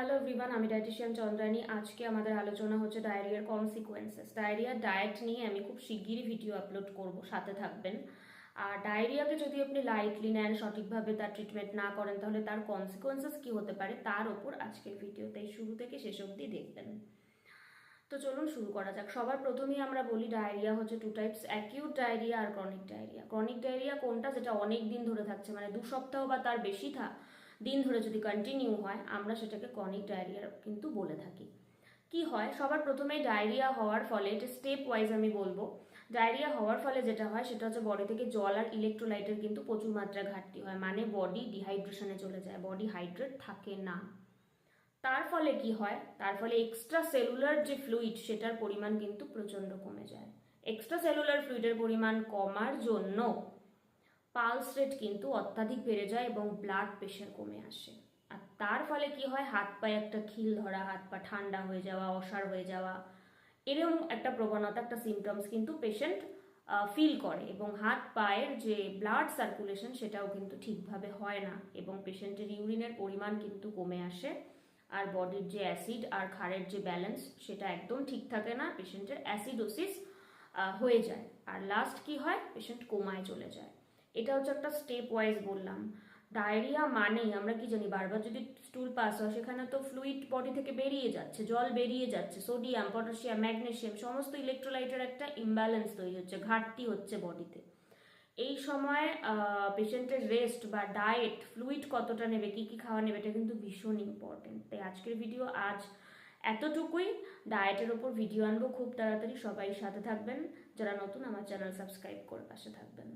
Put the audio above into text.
Hello everyone আমি dietitian Chandrani. আজকে আমাদের আলোচনা হচ্ছে ডায়রিয়ার কনসিকোয়েন্সেস ডায়রিয়ার ডায়েট নিয়ে আমি খুব শিগগিরই ভিডিও আপলোড করব, সাথে থাকবেন। আর ডায়রিয়াকে যদি আপনি লাইটলি নেন, সঠিকভাবে তার ট্রিটমেন্ট না করেন, তাহলে তার কনসিকোয়েন্সেস কি হতে পারে, তার ওপর আজকের ভিডিওতে শুরু থেকে শেষ অবধি দেখবেন। তো চলুন শুরু করা যাক। সবার প্রথমেই আমরা বলি ডায়রিয়া হচ্ছে টু টাইপস অ্যাকিউট ডায়রিয়া আর ক্রনিক ডায়রিয়া ক্রনিক ডায়রিয়া কোনটা, যেটা অনেক দিন ধরে থাকছে মানে দু সপ্তাহ বা তার বেশি থা দিন ধরে যদি কন্টিনিউ হয়, আমরা সেটাকে ক্রনিক ডায়রিয়া কিন্তু বলে থাকি। কি হয়? সবার প্রথমেই ডায়রিয়া হওয়ার ফলে, এটা স্টেপ ওয়াইজ আমি বলব ডায়রিয়া হওয়ার ফলে যেটা হয়, সেটা হচ্ছে বডি থেকে জল আর ইলেকট্রোলাইটের কিন্তু প্রচুর মাত্রায় ঘাটতি হয় মানে বডি ডিহাইড্রেশনে চলে যায় বডি হাইড্রেট থাকে না। তার ফলে কি হয়? তার ফলে এক্সট্রা সেলুলার যে ফ্লুইড সেটার পরিমাণ কিন্তু প্রচণ্ড কমে যায়। এক্সট্রা সেলুলার ফ্লুইডের পরিমাণ কমার জন্য পালস রেট কিন্তু অত্যাধিক বেড়ে যায় এবং ব্লাড প্রেশার কমে আসে। আর তার ফলে কি হয়? হাত পায়ে একটা খিল ধরা, হাত পা ঠান্ডা হয়ে যাওয়া অসার হয়ে যাওয়া, এরকম একটা প্রবণতা, একটা সিমটমস কিন্তু পেশেন্ট ফিল করে এবং হাত পায়ের যে ব্লাড সার্কুলেশন সেটাও কিন্তু ঠিকভাবে হয় না এবং পেশেন্টের ইউরিনের পরিমাণ কিন্তু কমে আসে। আর বডির যে অ্যাসিড আর ক্ষারের যে ব্যালেন্স সেটা একদম ঠিক থাকে না পেশেন্টের অ্যাসিডোসিস হয়ে যায়। আর লাস্ট কি হয়? পেশেন্ট কোমায় চলে যায়। এটা হচ্ছে একটা স্টেপ ওয়াইজ বললাম। ডায়রিয়া মানেই আমরা কি জানি, বারবার যদি স্টুল পাস হয়, সেখানে তো ফ্লুইড বডি থেকে বেরিয়ে যাচ্ছে, জল বেরিয়ে যাচ্ছে সোডিয়াম পটাশিয়াম ম্যাগনেশিয়াম সমস্ত ইলেকট্রোলাইটের একটা ইমব্যালেন্স তৈরি হচ্ছে, ঘাটতি হচ্ছে বডিতে এই সময় পেশেন্টের রেস্ট বা ডায়েট ফ্লুইড কতটা নেবে, কি কি খাওয়া নেবে, এটা কিন্তু ভীষণ ইম্পর্টেন্ট তাই আজকের ভিডিও আজ এতটুকুই। ডায়েটের ওপর ভিডিও আনব খুব তাড়াতাড়ি। সবাই সাথে থাকবেন। যারা নতুন, আমার চ্যানেল সাবস্ক্রাইব করে পাশে থাকবেন।